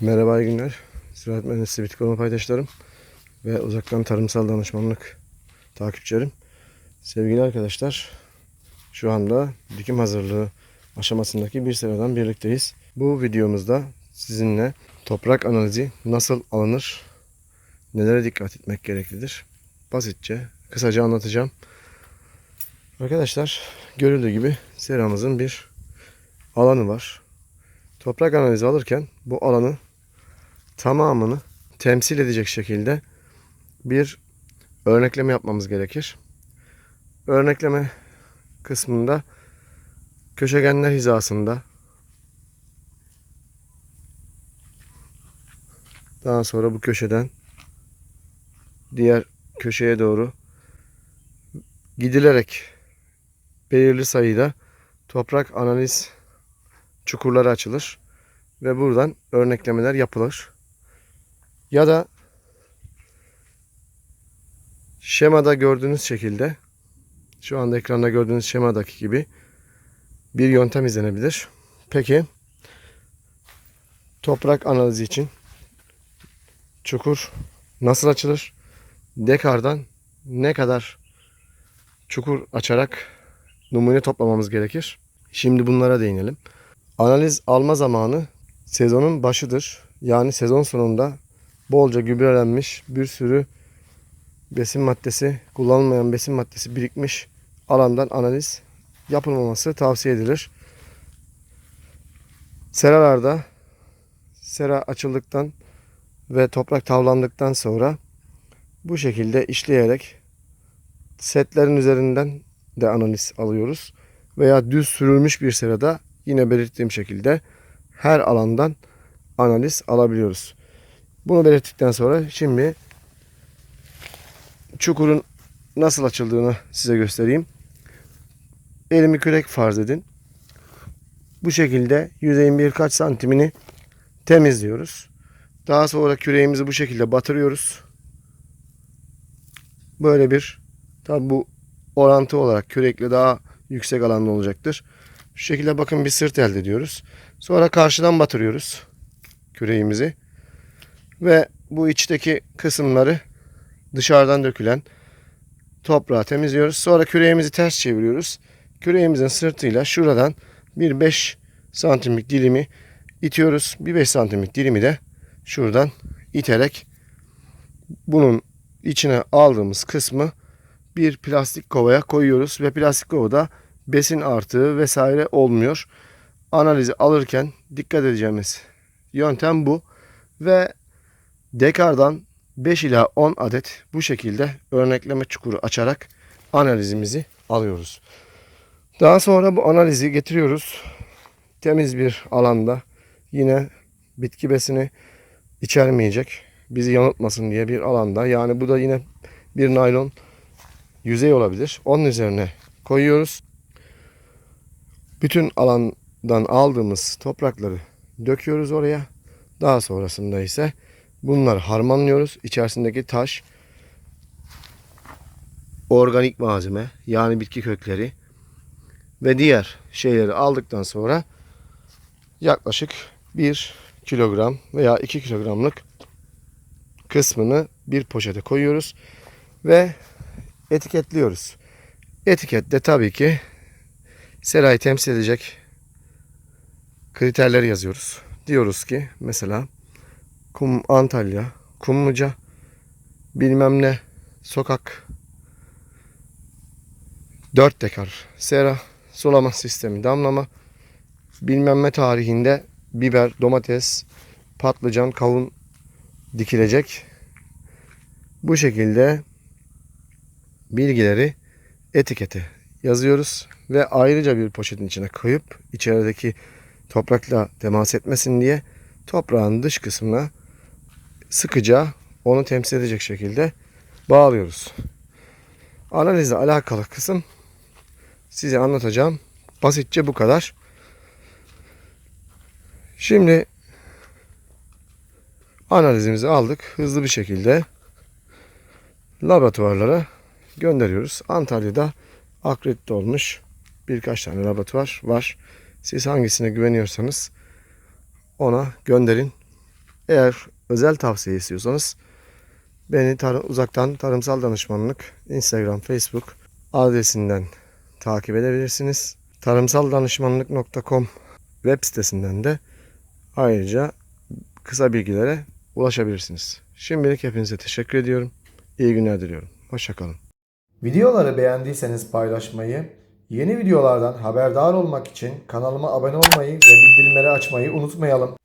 Merhaba iyi günler. Ziraat Mühendisliği Bitki Koruma Paydaşlarım ve uzaktan tarımsal danışmanlık takipçilerim. Sevgili arkadaşlar, şu anda dikim hazırlığı aşamasındaki bir sıradan birlikteyiz. Bu videomuzda sizinle toprak analizi nasıl alınır, nelere dikkat etmek gereklidir, basitçe, kısaca anlatacağım. Arkadaşlar, görüldüğü gibi seramızın bir alanı var. Toprak analizi alırken bu alanı tamamını temsil edecek şekilde bir örnekleme yapmamız gerekir. Örnekleme kısmında köşegenler hizasında daha sonra bu köşeden diğer köşeye doğru gidilerek belirli sayıda toprak analiz çukurları açılır ve buradan örneklemeler yapılır. Ya da şemada gördüğünüz şekilde şu anda ekranda gördüğünüz şemadaki gibi bir yöntem izlenebilir. Peki toprak analizi için çukur nasıl açılır? Dekardan ne kadar çukur açarak numune toplamamız gerekir? Şimdi bunlara değinelim. Analiz alma zamanı sezonun başıdır. Yani sezon sonunda bolca gübrelenmiş bir sürü besin maddesi, kullanılmayan besin maddesi birikmiş alandan analiz yapılmaması tavsiye edilir. Seralarda sera açıldıktan ve toprak tavlandıktan sonra bu şekilde işleyerek setlerin üzerinden de analiz alıyoruz. Veya düz sürülmüş bir serada yine belirttiğim şekilde her alandan analiz alabiliyoruz. Bunu belirttikten sonra şimdi çukurun nasıl açıldığını size göstereyim. Elimi kürek farz edin. Bu şekilde yüzeyin birkaç santimini temizliyoruz. Daha sonra küreğimizi bu şekilde batırıyoruz. Böyle bir tabi bu orantı olarak kürekle daha yüksek alanda olacaktır. Şu şekilde bakın bir sırt elde ediyoruz. Sonra karşıdan batırıyoruz küreğimizi. Ve bu içteki kısımları dışarıdan dökülen toprağı temizliyoruz. Sonra küreğimizi ters çeviriyoruz. Küreğimizin sırtıyla şuradan bir 5 santimlik dilimi itiyoruz. Bir 5 santimlik dilimi de şuradan iterek bunun içine aldığımız kısmı bir plastik kovaya koyuyoruz ve plastik kovada besin artığı vesaire olmuyor. Analizi alırken dikkat edeceğimiz yöntem bu ve dekardan 5 ila 10 adet bu şekilde örnekleme çukuru açarak analizimizi alıyoruz. Daha sonra bu analizi getiriyoruz. Temiz bir alanda yine bitki besini içermeyecek, bizi yanıltmasın diye bir alanda. Yani bu da yine bir naylon yüzey olabilir. Onun üzerine koyuyoruz. Bütün alandan aldığımız toprakları döküyoruz oraya. Daha sonrasında ise bunları harmanlıyoruz. İçerisindeki taş, organik malzeme yani bitki kökleri ve diğer şeyleri aldıktan sonra yaklaşık 1 kilogram veya 2 kilogramlık kısmını bir poşete koyuyoruz ve etiketliyoruz. Etikette tabii ki serayı temsil edecek kriterleri yazıyoruz. Diyoruz ki mesela Kum Antalya, Kumluca, bilmem ne. Sokak. 4 dekar. Sera, sulama sistemi. Damlama, bilmem ne tarihinde biber, domates, patlıcan, kavun dikilecek. Bu şekilde bilgileri etikete yazıyoruz ve ayrıca bir poşetin içine koyup içerideki toprakla temas etmesin diye toprağın dış kısmına sıkıca onu temsil edecek şekilde bağlıyoruz. Analizle alakalı kısım size anlatacağım. Basitçe bu kadar. Şimdi analizimizi aldık. Hızlı bir şekilde laboratuvarlara gönderiyoruz. Antalya'da akredite olmuş birkaç tane laboratuvar var. Siz hangisine güveniyorsanız ona gönderin. Eğer özel tavsiye istiyorsanız beni tar- uzaktan tarımsal danışmanlık Instagram, Facebook adresinden takip edebilirsiniz. Tarımsaldanışmanlık.com web sitesinden de ayrıca kısa bilgilere ulaşabilirsiniz. Şimdilik hepinize teşekkür ediyorum. İyi günler diliyorum. Hoşçakalın. Videoları beğendiyseniz paylaşmayı, yeni videolardan haberdar olmak için kanalıma abone olmayı ve bildirimleri açmayı unutmayalım.